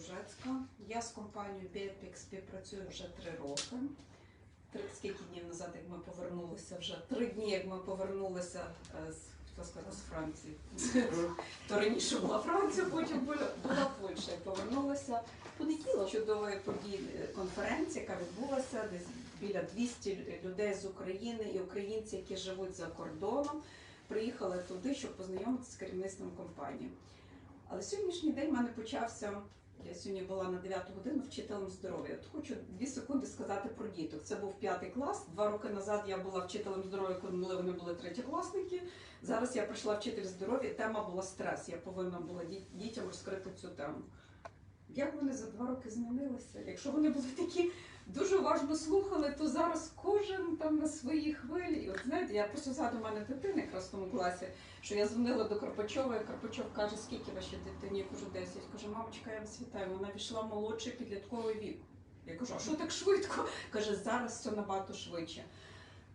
Бужецька. Я з компанією Біопік співпрацюю вже три роки. Три, скільки днів назад, як ми повернулися, вже три дні, як ми повернулися е, з, хотіла сказати, з Франції. То раніше була Франція, потім була, була Польща. Повернулася понеділок чудової події е, конференції, яка відбулася десь біля 200 людей з України і українці, які живуть за кордоном, приїхали туди, щоб познайомитися з керівництвом компанії. Але сьогоднішній день в мене почався. Я сьогодні була на 9 годину вчителем здоров'я. От хочу дві секунди сказати про діток. Це був п'ятий клас. Два роки назад я була вчителем здоров'я, коли вони були третєкласники. Зараз я прийшла вчитель здоров'я. Тема була стрес. Я повинна була дітям розкрити цю тему. Як вони за два роки змінилися? Якщо вони були такі дуже уважно слухали, то зараз кожен там на своїй хвилі. І от знаєте, я просто згадую, у мене дитина якраз в тому класі, що я дзвонила до Карпачова, і Карпачов каже, скільки вашій дитині? Я кажу, 10. Каже, мамочка, я вас вітаю. Вона пішла в молодший підлітковий вік. Я кажу, а що так швидко? Каже, зараз все набагато швидше.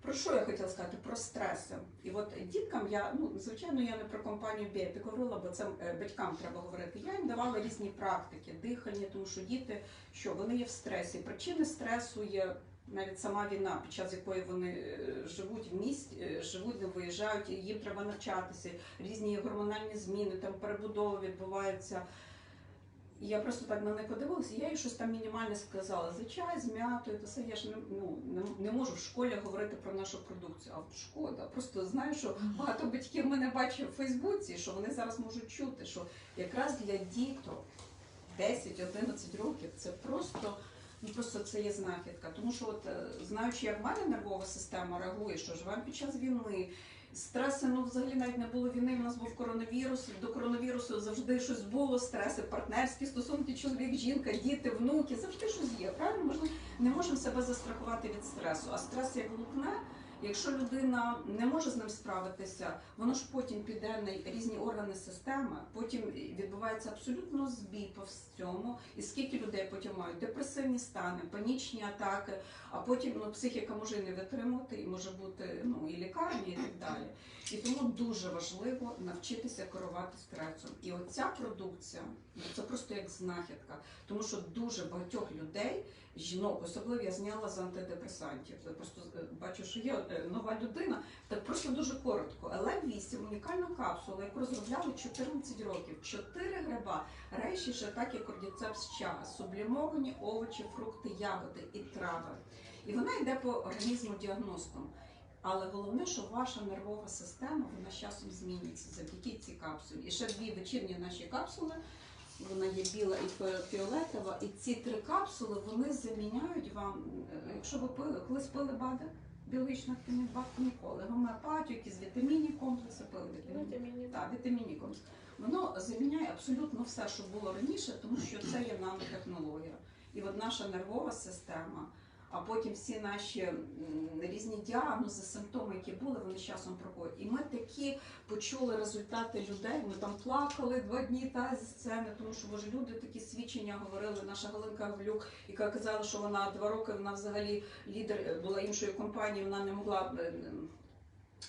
Про що я хотіла сказати? Про стреси. І от діткам я, ну звичайно, я не про компанію Біопік говорила, бо це е, батькам треба говорити. Я їм давала різні практики, дихання, тому що діти, що вони є в стресі. Причини стресу є навіть сама війна, під час якої вони е, живуть в місті, е, живуть, не виїжджають, їм треба навчатися, різні гормональні зміни, там перебудови відбуваються. І я просто так на неї подивилася, я їй щось там мінімальне сказала. За чай з м'ятою, то все я ж не, ну, не, не можу в школі говорити про нашу продукцію. А шкода. Просто знаю, що багато батьків мене бачать в Фейсбуці, що вони зараз можуть чути, що якраз для діток 10-11 років це просто. Ну просто це є знахідка. Тому що, от е, знаючи, як в мене нервова система реагує, що живемо під час війни, стреси, ну взагалі навіть не було війни. У нас був коронавірус. До коронавірусу завжди щось було, стреси, партнерські стосунки, чоловік, жінка, діти, внуки, завжди щось є. Правильно, можна не можемо себе застрахувати від стресу. А стрес як лукне. Якщо людина не може з ним справитися, воно ж потім піде на різні органи системи, потім відбувається абсолютно збій по всьому. І скільки людей потім мають депресивні стани, панічні атаки, а потім ну, психіка може і не витримувати, і може бути ну, і лікарня, і так далі. І тому дуже важливо навчитися керувати стресом. І оця продукція ну, це просто як знахідка, тому що дуже багатьох людей жінок, особливо я зняла з антидепресантів. Я просто е, бачу, що є е, нова людина. Так просто дуже коротко. ЛМ8 унікальна капсула, яку розробляли 14 років. Чотири гриба, рейші, і кордіцепс чага, сублімовані овочі, фрукти, ягоди і трави. І вона йде по організму діагностом. Але головне, що ваша нервова система вона з часом змінюється завдяки цій капсулі. І ще дві вечірні наші капсули. Вона є біла і фіолетова. І ці три капсули вони заміняють вам, е, якщо ви пили, колись пили БАДи, біологічно активний БАД, ніколи. Гомеопатію, якісь вітамінні комплекси пили вітамінні. Так, вітамінні комплекси. Воно заміняє абсолютно все, що було раніше, тому що це є нанотехнологія. І от наша нервова система, а потім всі наші різні діагнози, симптоми, які були, вони з часом проходять. І ми такі почули результати людей. Ми там плакали два дні та зі сцени, тому що боже, люди такі свідчення говорили. Наша Галинка Гавлюк, яка казала, що вона два роки вона взагалі лідер е, була іншої компанії, вона не могла.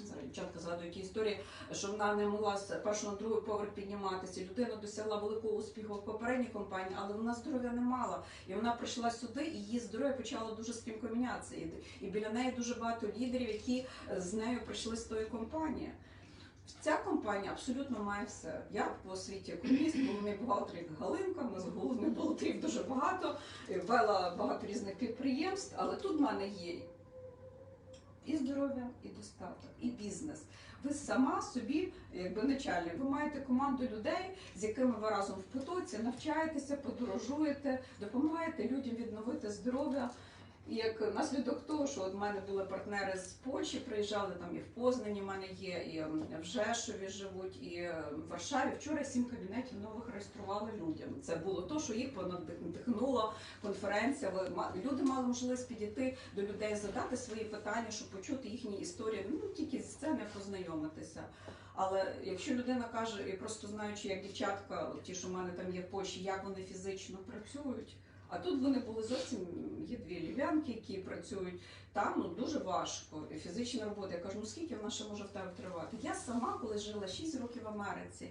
Зараз дівчатка згадує які історії, що вона не могла з першого на другий поверх підніматися. Людина досягла великого успіху в попередній компанії, але вона здоров'я не мала. І вона прийшла сюди, і її здоров'я почало дуже стрімко мінятися. І, біля неї дуже багато лідерів, які з нею прийшли з тої компанії. Ця компанія абсолютно має все. Я по освіті економіст, головний бухгалтер як Галинка, у нас головних бухгалтерів дуже багато, вела багато різних підприємств, але тут в мене є і здоров'я, і достаток, і бізнес. Ви сама собі, якби начальник, ви маєте команду людей, з якими ви разом в потоці навчаєтеся, подорожуєте, допомагаєте людям відновити здоров'я. Як наслідок того, що от в мене були партнери з Польщі, приїжджали там і в Познані, в мене є, і ем, в Жешові живуть, і е, в Варшаві. Вчора сім кабінетів нових реєстрували людям. Це було то, що їх понадихнула конференція. Люди мали можливість підійти до людей, задати свої питання, щоб почути їхні історії. Ну тільки з сцени познайомитися. Але якщо людина каже, і просто знаючи, як дівчатка, ті, що в мене там є в Польщі, як вони фізично працюють. А тут вони були зовсім є дві лів'янки, які працюють там ну дуже важко. Фізична робота. Я кажу, ну скільки вона ще може в тебе тривати? Я сама, коли жила 6 років в Америці,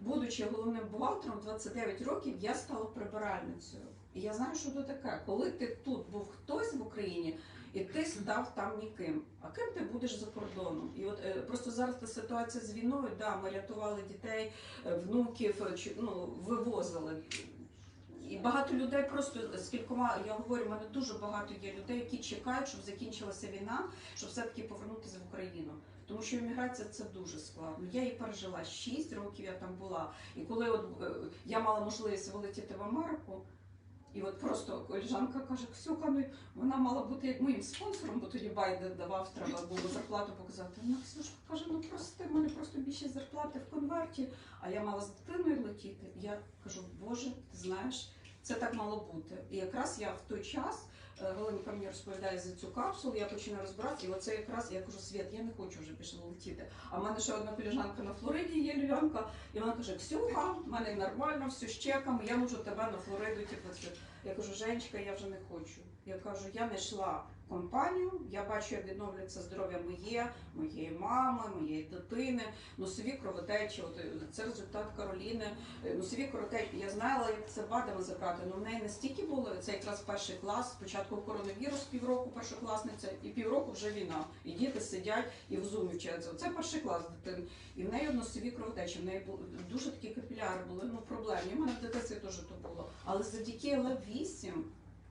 будучи головним бухгалтером 29 років, я стала прибиральницею. І я знаю, що це таке. Коли ти тут був хтось в Україні, і ти став там ніким. А ким ти будеш за кордоном? І от е, просто зараз та ситуація з війною, да, ми рятували дітей, е, внуків, е, ну, вивозили. І багато людей просто з кількома, я говорю, в мене дуже багато є людей, які чекають, щоб закінчилася війна, щоб все-таки повернутися в Україну. Тому що імміграція це дуже складно. Я її пережила 6 років, я там була. І коли от е, я мала можливість вилетіти в Америку, і от просто коліжанка каже, Ксюха, ну вона мала бути моїм спонсором, бо тоді Байден давав, треба було зарплату показати. Вона Ксюшка каже, ну прости, в мене просто більше зарплати в конверті, а я мала з дитиною летіти. Я кажу, Боже, ти знаєш, це так мало бути. І якраз я в той час. е, мені розповідає за цю капсулу, я починаю розбирати, і оце якраз я кажу, Світ, я не хочу вже більше летіти. А в мене ще одна коліжанка на Флориді є львів'янка, і вона каже: Ксюха, в мене нормально, все з чеками, я можу тебе на Флориду. тіпати. це. Я кажу, Женечка, я вже не хочу. Я кажу, я не йшла компанію, я бачу, як відновлюється здоров'я моє, моєї мами, моєї дитини, носові кровотечі. От е, це результат Кароліни. Е, Носові кровотечі. Я знала, як це бадами забрати. але в неї настільки було це якраз перший клас. Спочатку коронавірус півроку першокласниця, і півроку вже війна. І діти сидять і в зумі вчаться. Це перший клас дитини. І в неї носові кровотечі. В неї були дуже такі капіляри були. Ну проблемні. У мене в дитинстві теж то було. Але завдяки ЛЕВ-8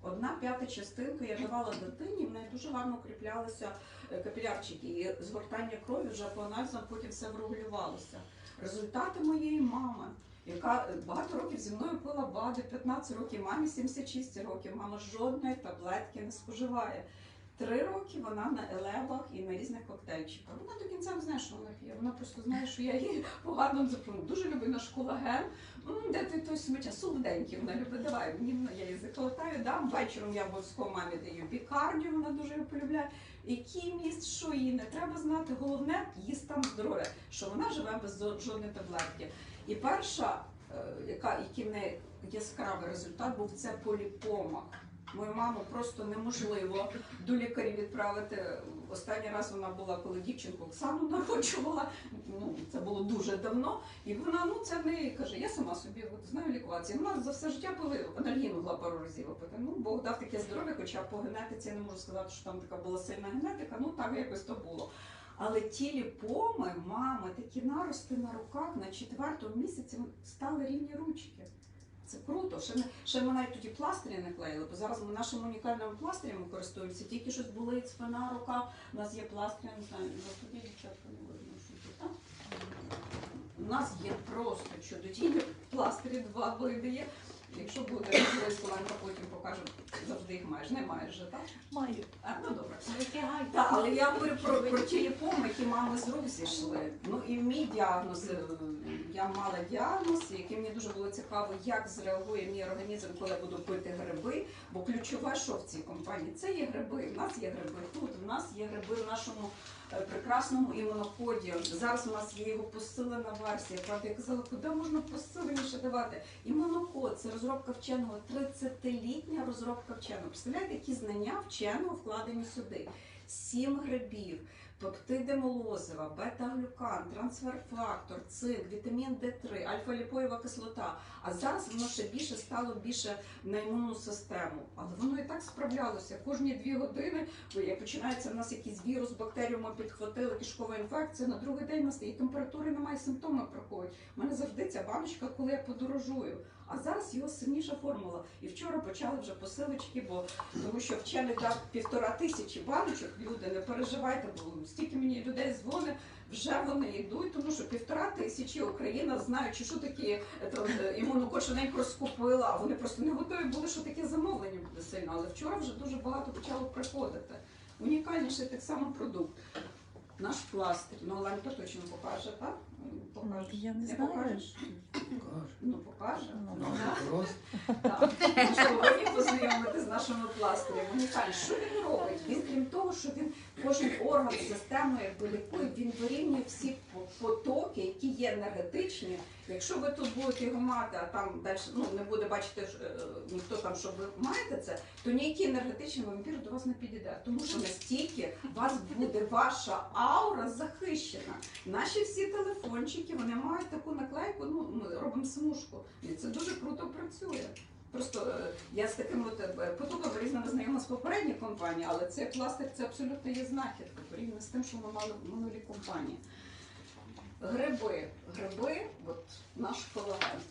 Одна п'ята частинка я давала дитині, в неї дуже гарно укріплялися е, капілярчики. І згортання крові вже по аналізам потім все врегулювалося. Результати моєї мами, яка е, багато років зі мною пила БАДи, 15 років, мамі 76 років, мама жодної таблетки не споживає. Три роки вона на елебах і на різних коктейльчиках. Вона до кінця не знає, що вона п'є. Вона просто знає, що я її погано запрошую. Дуже любить наш колаген. Де ти той смача солоденький, вона любить, давай, мені я її заколотаю, дам. Вечором я обов'язково мамі даю бікардію, вона дуже його полюбляє. Який міст, що їй не треба знати. Головне її стан здоров'я, що вона живе без жодної таблетки. І перша, е, яка, який в неї яскравий результат був, це поліпома. Мою маму просто неможливо до лікарів відправити. Останній раз вона була, коли дівчинку Оксану народжувала. Ну це було дуже давно. І вона, ну це в неї каже, я сама собі от, знаю лікуватися. Вона за все життя пили анальгін могла пару разів випити. Ну Бог дав таке здоров'я, хоча по генетиці я не можу сказати, що там така була сильна генетика. Ну так якось то було. Але ті ліпоми, мами, такі нарости на руках на четвертому місяці стали рівні ручки. Це круто. Ще, ще ми навіть тоді пластирі не клеїли, бо зараз ми нашими унікальними пластирями користуємося. Тільки щось болить, спина, рука. У нас є пластир, не знаю, тоді дівчатка не видно, що тут. так? У нас є просто чудодійні пластирі, два види є. Якщо буде можливість, потім покаже, завжди їх маєш, не маєш же, так? Маю. А, ну добре. Витягай. Так, але я говорю про, про ті ліпоми, які мами з рук зійшли. Ну і мій діагноз, е, я мала діагноз, який мені дуже було цікаво, як зреагує мій організм, коли я буду пити гриби. Бо ключове, що в цій компанії, це є гриби. В нас є гриби тут, в нас є гриби в нашому прекрасному імунокоді. Зараз у нас є його посилена версія. Правда, я казала, куди можна посиленіше давати? Імунокод це розробка вченого, 30-літня розробка вченого. Представляєте, які знання вченого вкладені сюди? Сім грибів, пептиди молозива, бета-глюкан, трансфер-фактор, цинк, вітамін Д3, альфа-ліпоєва кислота. А зараз воно ще більше стало більше на імунну систему. Але воно і так справлялося. Кожні дві години починається в нас якийсь вірус, бактерію ми підхватили, кишкова інфекція. На другий день у нас і температури немає, симптоми проходять. У мене завжди ця баночка, коли я подорожую. А зараз його сильніша формула. І вчора почали вже посилочки, бо тому що вчений дав півтора тисячі баночок. Люди, не переживайте, бо стільки мені людей дзвонить, вже вони йдуть, тому що півтора тисячі Україна, знаючи, що таке е, е, неї розкупила, а вони просто не готові були, що таке замовлення буде сильно. Але вчора вже дуже багато почало приходити. Унікальніший так само продукт. Наш пластир. Ну, Оленка точно покаже, так? Покаже. Я не знаю. покажеш? Ну, покаже. Ну, Ну, да. вопрос. Так. Ну, що ви познайомити з нашими пластирями. Унікально. Що він робить? Він, крім того, що він кожен орган, систему якби лікує, він вирівнює всі потоки, які є енергетичні. Якщо ви тут будете його мати, а там далі ну, не буде бачити ж, е, ніхто там, що ви маєте це, то ніякий енергетичний вампір до вас не підійде. Тому що настільки у вас буде ваша аура захищена. Наші всі телефончики вони мають таку наклейку. Ну ми робимо смужку, і це дуже круто працює. Просто е, я з таким от е, потоком різними знайома з попередньої компанії, але цей пластик це абсолютно є знахідка порівняно з тим, що ми мали в минулій компанії. Гриби. Гриби, от наш колаген.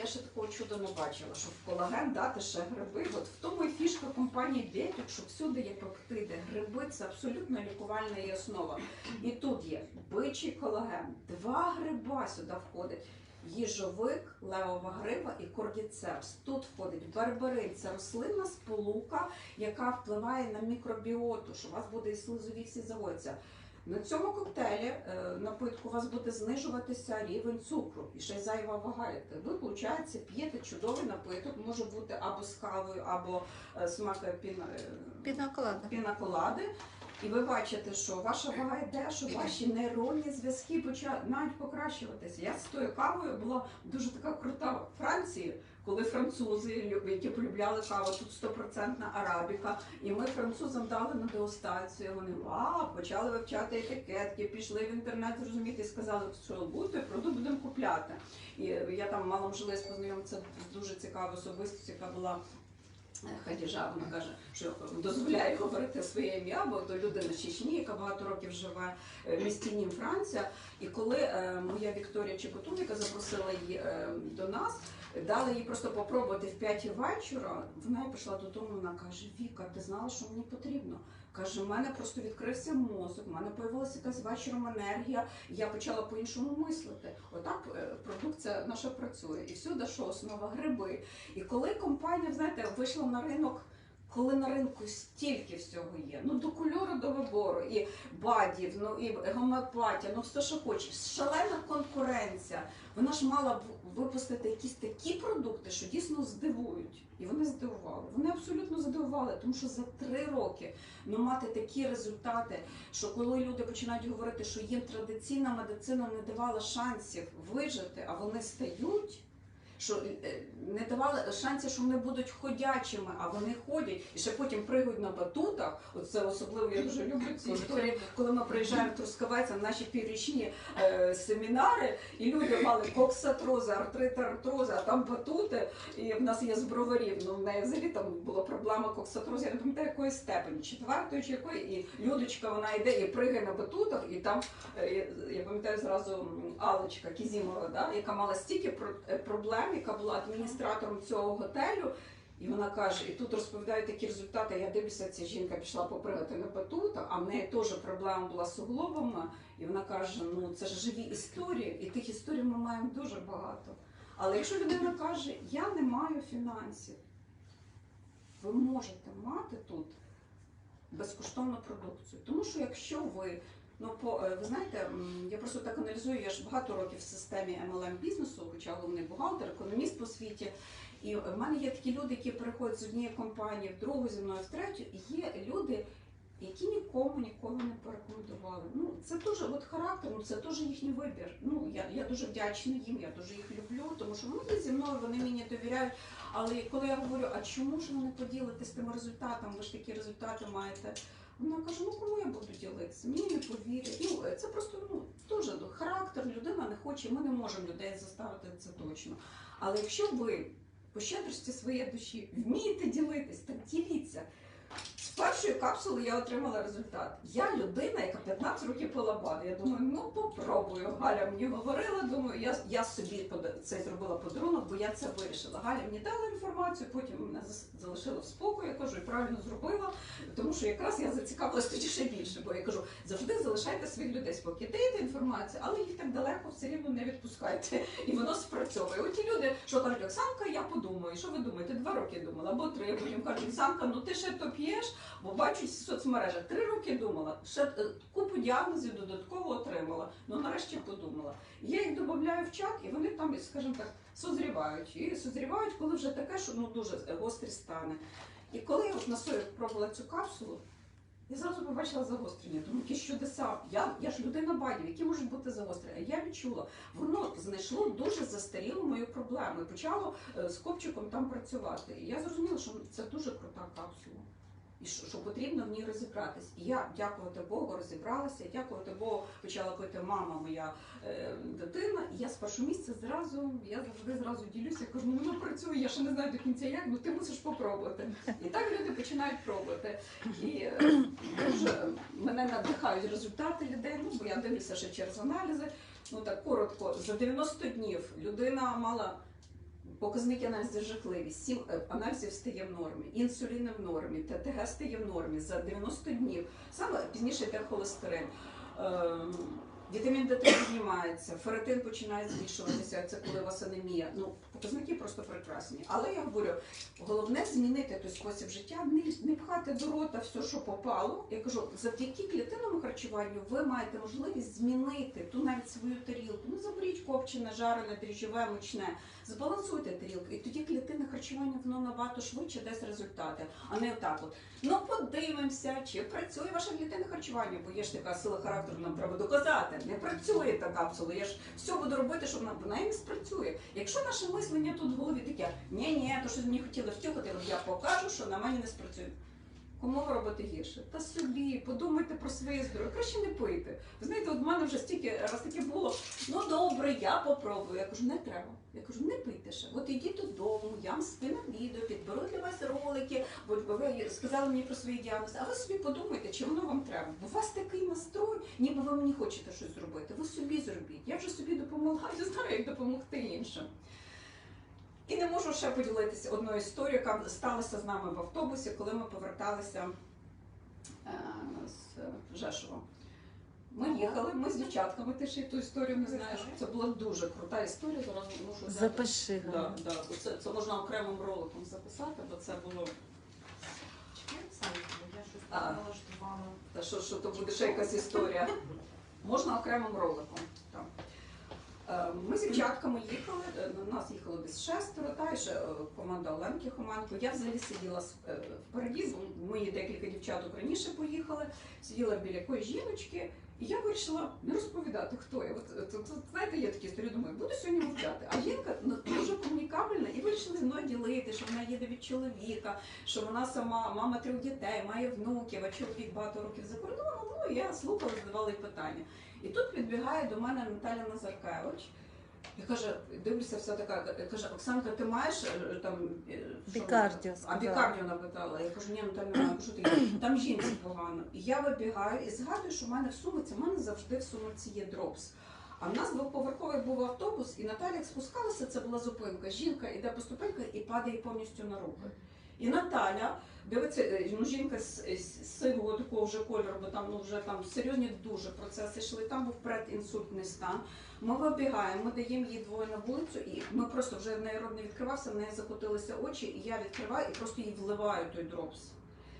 Я ще такого чуда не бачила, що в колаген дати ще гриби. От в тому і фішка компанії Бетюк, що всюди є пептиди. Гриби це абсолютно лікувальна є основа. І тут є бичий колаген. Два гриба сюди входить. Їжовик, левова гриба і кордіцепс. Тут входить берберин, це рослинна сполука, яка впливає на мікробіоту, що у вас буде і слизові всі заводяться. На цьому коктейлі е, напитку у вас буде знижуватися рівень цукру і ще й зайва вага. Ви, виходить, п'єте чудовий напиток, може бути або з кавою, або е, смак піна, е, Пінаколада. пінаколади. І ви бачите, що ваша вага йде, що ваші нейронні зв'язки починають покращуватися. Я з тою кавою була дуже така крута в Франції, коли французи, які полюбляли каву, тут стопроцентна арабіка, і ми французам дали на дегустацію. Вони а, почали вивчати етикетки, пішли в інтернет зрозуміти сказали, що буде, продукт будемо купляти. І я там мала можливість познайомитися з дуже цікавою особистістю, яка була. Е, Хадіжа, вона каже, що дозволяє говорити своє ім'я, бо то людина Чечні, яка багато років живе е, в місті Нім, Франція. І коли е, моя Вікторія Чекотун, яка запросила її е, до нас, дали їй просто попробувати в п'ятій вечора. Вона пішла додому, вона каже: Віка, ти знала, що мені потрібно? Каже, в мене просто відкрився мозок, в мене появилася якась вечором енергія, я почала по-іншому мислити. Отак е, продукція наша працює. І всюди, що основа гриби. І коли компанія, знаєте, вийшла на ринок. Коли на ринку стільки всього є, ну до кольору до вибору, і бадів, ну і гомеопатія, ну все, що хочеш, шалена конкуренція. Вона ж мала б випустити якісь такі продукти, що дійсно здивують. І вони здивували. Вони абсолютно здивували, тому що за три роки ну, мати такі результати, що коли люди починають говорити, що їм традиційна медицина не давала шансів вижити, а вони стають. Що е, не давали шансів, що вони будуть ходячими, а вони ходять і ще потім пригають на батутах. Оце особливо я дуже люблю ці історії, коли ми приїжджаємо в Трускавець на наші піврічні е, семінари, і люди мали коксатрози, артрит артрози, а там батути. І в нас є з броварів. Ну в неї взагалі там була проблема коксатрозу, я не пам'ятаю якої степені, четвертої чи якої, і Людочка вона йде і пригає на батутах, і там е, я- пам'ятаю зразу м, Алечка Кізімова, да, яка мала стільки про- е, яка була адміністратором цього готелю. І вона каже, і тут розповідають такі результати. Я дивлюся, ця жінка пішла попригати на батутах, а в неї теж проблема була з суглобами. І вона каже: ну це ж живі історії, і тих історій ми маємо дуже багато. Але якщо людина каже, я не маю фінансів, ви можете мати тут безкоштовну продукцію. Тому що якщо ви, ну по е, ви знаєте, я просто так аналізую, я ж багато років в системі MLM бізнесу, хоча головний бухгалтер, економіст по світі. І в мене є такі люди, які переходять з однієї компанії в другу зі мною в третю, і є люди. Які нікому ніколи не порекомендували. Ну це дуже от характер, ну це дуже їхній вибір. Ну я, я дуже вдячна їм, я дуже їх люблю, тому що вони зі мною, вони мені довіряють. Але коли я говорю, а чому ж ви не поділитесь тими результатами? Ви ж такі результати маєте. Вона каже: ну кому я буду ділитися? Мені не повірять. Ну це просто ну дуже характер, людина не хоче. Ми не можемо людей заставити це точно. Але якщо ви по щедрості своєї душі вмієте ділитись, так діліться. З першої капсули я отримала результат. Я людина, яка 15 років пила БАД. Я думаю, ну попробую. Галя мені говорила, думаю, я, я собі це зробила подарунок, бо я це вирішила. Галя мені дала інформацію, потім мене залишила в спокою. Я кажу, і правильно зробила, тому що якраз я зацікавилась тоді ще більше. Бо я кажу, завжди залишайте своїх людей спокій, дайте інформацію, але їх так далеко все рівно не відпускайте. І воно спрацьовує. От ті люди, що кажуть, Оксанка, я подумаю. Що ви думаєте? Два роки думала, або три. Потім кажуть, Оксанка, ну ти ще то п'єш, бо бачу в соцмережах. Три роки думала, ще е, купу діагнозів додатково отримала. Ну нарешті подумала. Я їх додаю в чат, і вони там, скажімо так, созрівають. І созрівають, коли вже таке, що ну дуже гострі стане. І коли я на собі пробувала цю капсулу, Я зразу побачила загострення. Тому які чудеса. Я, я ж людина бадів, які можуть бути загострення. Я відчула, воно знайшло дуже застарілу мою проблему і почало е, з копчиком там працювати. І я зрозуміла, що це дуже крута капсула. І що, що потрібно в ній розібратись. І я, дякувати Богу, розібралася, дякувати Богу, почала пити мама моя е, дитина. І я з першого місця зразу, я завжди зразу ділюся, кажу, ну воно працює, я ще не знаю до кінця як, ну ти мусиш попробувати. І так люди починають пробувати. І е, дуже мене надихають результати людей, ну бо я дивлюся ще через аналізи. Ну так коротко, за 90 днів людина мала показники аналізів жахливі. Сім анальзів аналізів стає в нормі, інсуліни в нормі, ТТГ стає в нормі за 90 днів. Саме пізніше йде холестерин. Ем, Вітамін Д3 піднімається, феретин починає збільшуватися, це коли у вас анемія. Ну, показники просто прекрасні. Але я говорю, головне змінити той спосіб життя, не, пхати до рота все, що попало. Я кажу, завдяки клітинному харчуванню ви маєте можливість змінити ту навіть свою тарілку. Ну, заберіть копчене, жарене, дріжджове, мучне. Збалансуйте тарілку, і тоді клітинне харчування воно набагато швидше дасть результати, а не отак от. Ну подивимося, чи працює ваше клітинне харчування, бо є ж така сила характеру, нам треба доказати. Не працює та капсула. Я ж все буду робити, щоб вона не спрацює. Якщо наше мислення тут в голові таке, ні, ні, то що мені хотіли втюхати, от я покажу, що на мене не спрацює. Кому ви робите гірше? Та собі, подумайте про своє здоров'я, краще не пийте. Ви знаєте, от в мене вже стільки раз таке було. Ну добре, я попробую. Я кажу, не треба. Я кажу, не пийте ще. От ідіть додому, я вам спину відео, підберу для вас ролики, бо ви сказали мені про свої діагнози. А ви собі подумайте, чи воно вам треба. Бо у вас такий настрой, ніби ви мені хочете щось зробити. Ви собі зробіть. Я вже собі допомагаю, знаю, як допомогти іншим. І не можу ще поділитися одною історією, яка сталася з нами в автобусі, коли ми поверталися е, з Жешова. Ми їхали, ми з дівчатками, ти ще ту історію не знаєш. Це була дуже крута історія. Зараз можу взяти. Запиши. Да, да. Це, це можна окремим роликом записати, бо це було. Оксана, я щось налаштувала. Та що, що то буде ще якась історія. Можна окремим роликом. Так. Е, Ми з дівчатками їхали, е, на нас їхало десь шестеро, та ще е, команда Оленки Хоманко. Я взагалі сиділа впереді, мої декілька дівчаток раніше поїхали, сиділа біля якоїсь жіночки, і я вирішила не розповідати, хто я. От, знаєте, є такі історії, думаю, буду сьогодні мовчати. А жінка ну, дуже комунікабельна і вирішили зі мною ділити, що вона їде від чоловіка, що вона сама мама трьох дітей, має внуків, а чоловік багато років за кордоном. Ну я слухала, задавала питання. І тут підбігає до мене Наталя Назаркевич. І каже, дивлюся, все така, каже, Оксанка, ти маєш е, там е, Бікардіо А бікардіо напитала. Я кажу, ні, Наталя, немає. кажу, ти там жінці погано. І я вибігаю і згадую, що в мене в сумиці, в мене завжди в сумиці є дропс. А в нас двоповерховий був автобус, і Наталя спускалася, це була зупинка. Жінка йде по ступеньках і падає повністю на руки. І Наталя дивиться, е, ну жінка з, з сивого такого вже кольору, бо там ну вже там серйозні дуже процеси йшли. Там був предінсультний стан. Ми вибігаємо, ми даємо їй двоє на вулицю, і ми просто вже в неї рот не відкривався, в неї закотилися очі, і я відкриваю і просто їй вливаю той дропс.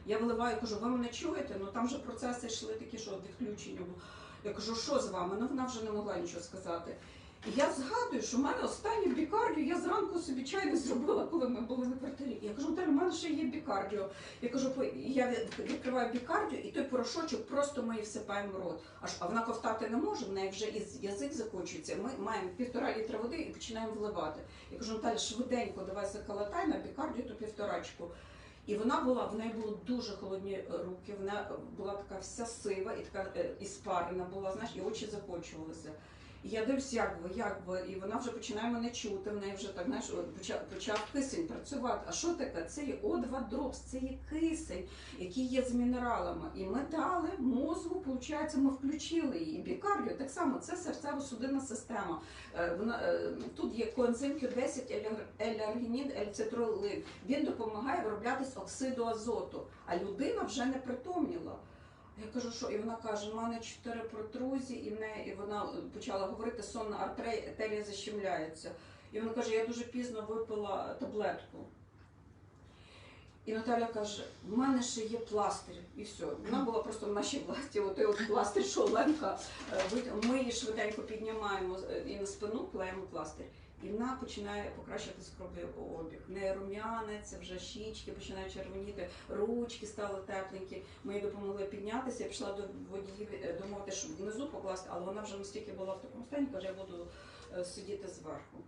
Я вливаю, кажу, ви мене чуєте? Ну там вже процеси йшли такі, що відключення було. Я кажу, що з вами? Ну вона вже не могла нічого сказати. Я згадую, що в мене останнє бікардіо, я зранку собі чай не зробила, коли ми були на квартирі. Я кажу, Наталя, в мене ще є бікардіо. Я кажу, я відкриваю бікардіо, і той порошочок просто ми всипаємо в рот. Аж а вона ковтати не може, в неї вже із язик закочується. Ми маємо півтора літра води і починаємо вливати. Я кажу, Наталя, швиденько давай заколотай на бікардіо ту півторачку. І вона була, в неї були дуже холодні е, руки, вона була така вся сива і така е, іспарена була, знаєш, і очі закочувалися. І я дивлюсь, як ви, як ви, і вона вже починає мене чути, в неї вже так, знаєш, почав, почав кисень працювати. А що таке? Це є О2 дропс, це є кисень, який є з мінералами. І ми дали мозгу, виходить, ми включили її. І бікардіо так само, це серцево-судинна система. Е, Вона, е, тут є коензим Q10, еляргінін, ельцитролин. Він допомагає вироблятись оксиду азоту, а людина вже не притомніла. Я кажу, що і вона каже, в мене чотири протрузії, і в і вона почала говорити, сонна артерія защемляється. І вона каже, я дуже пізно випила таблетку. І Наталя каже, в мене ще є пластир, і все. Вона була просто в нашій власті. Отой от пластир, що Оленка, е, ми її швиденько піднімаємо е, і на спину клеїмо пластир. І вона починає покращитись кровообіг. Не рум'янець, вже щічки починають червоніти, ручки стали тепленькі. Ми їй допомогли піднятися. Я пішла до водіїв думати, щоб внизу покласти, але вона вже настільки була в такому стані, каже, я буду е, сидіти зверху.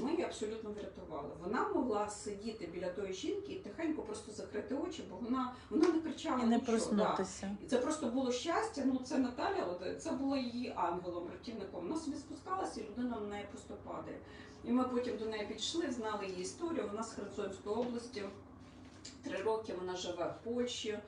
Ми її абсолютно врятували. Вона могла сидіти біля тої жінки і тихенько просто закрити очі, бо вона, вона не кричала І не. Да. проснутися. І це просто було щастя. Ну це Наталя, от це було її ангелом, рятівником. Вона собі спускалася, і людина на неї просто падає. І ми потім до неї підійшли, знали її історію. Вона з Херсонської області. Три роки вона живе в Польщі.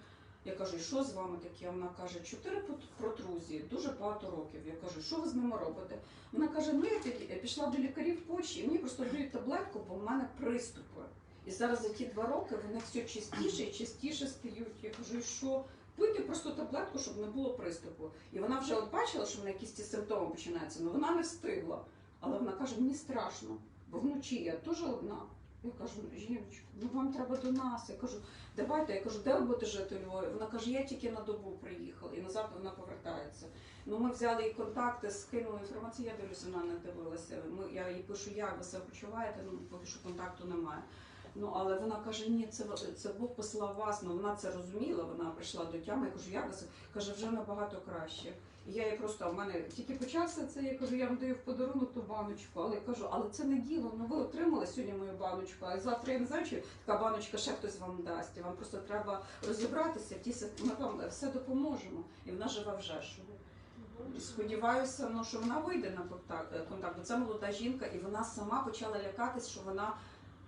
Я кажу, що з вами таке? Вона каже, чотири протрузії, дуже багато років. Я кажу, що ви з ними робите? Вона каже, ну я пі- пішла до лікарів Польщі, і мені просто дають таблетку, бо в мене приступи. І зараз за ті два роки вони все частіше і частіше стають. Я кажу, що? Пийте просто таблетку, щоб не було приступу. І вона вже от бачила, що в неї якісь ці симптоми починаються, але вона не встигла. Але вона каже, мені страшно, бо вночі я теж одна. Я кажу, жіночку, ну вам треба до нас. Я кажу, давайте. Я кажу, де ви будете жити у Львові? Вона каже, я тільки на добу приїхала, і назад вона повертається. Ну, ми взяли її контакти, скинули інформацію, я дивлюся, вона не дивилася. Ми, я їй пишу, як ви себе почуваєте, ну поки що контакту немає. Ну, але вона каже, ні, це, це Бог послав вас. Ну, вона це розуміла, вона прийшла до тями. Я кажу, ви себе? Каже, вже набагато краще. Я їй просто, в мене тільки почався це, я кажу, я вам даю в подарунок ту баночку. Але я кажу, але це не діло. Ну ви отримали сьогодні мою баночку, а завтра я не знаю, чи така баночка ще хтось вам дасть. І вам просто треба розібратися. Ті ми вам все допоможемо. І вона живе в Жешові. Сподіваюся, ну, що вона вийде на контакт, е, контакт. Бо Це молода жінка, і вона сама почала лякатись, що вона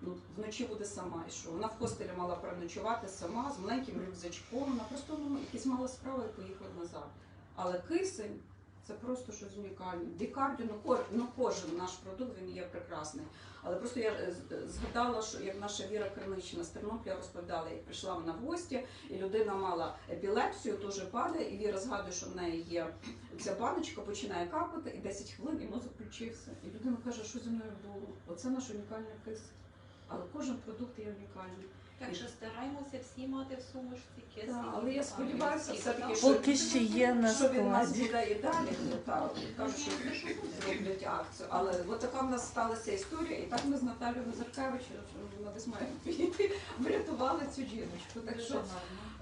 ну, вночі буде сама. І що вона в хостелі мала переночувати сама з маленьким рюкзачком. Вона просто ну, якісь мала справи і поїхала назад. Але кисень це просто щось унікальне. Дікардіо, ну, ну кожен наш продукт він є прекрасний. Але просто я е, е, згадала, що як наша Віра Кирнична з Тернополя розповідала, як прийшла вона в гості, і людина мала епілепсію, теж падає, і Віра згадує, що в неї є ця баночка, починає капати, і 10 хвилин і мозок включився. І людина каже, що зі мною було. Оце наш унікальний кисень. Але кожен продукт є унікальний. Так що стараємося всі мати в сумочці кисень. Так, але я сподіваюся, все-таки, що- Поки ще є на Що від нас складі. буде і далі, кажуть, що зроблять акцію. Але от така в нас сталася історія, і так ми з Наталією Назаркевич, вона десь має піти, врятували цю жіночку. Так що,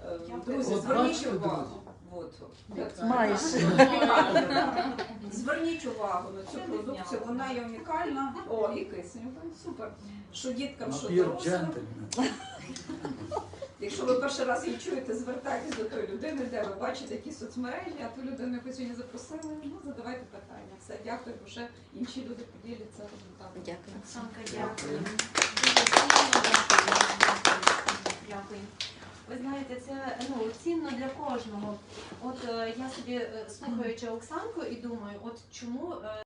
е, друзі, От зверніть бачите, увагу. От. Майже. Зверніть увагу на цю продукцію, вона є унікальна. О, і кисень, супер. Що діткам, що Напір дорослим. джентльмен. Якщо ви перший раз її чуєте, звертайтесь до тої людини, де ви бачите які соцмережі, а ту людину, яку сьогодні запросили, ну задавайте питання. Все, дякую, бо ще інші люди поділяться результатами. Дякую. Оксанка, дякую. Дуже цінно, дякую. Дякую. Ви знаєте, це ну, цінно для кожного. От е, я собі е, слухаючи Оксанку і думаю, от чому е,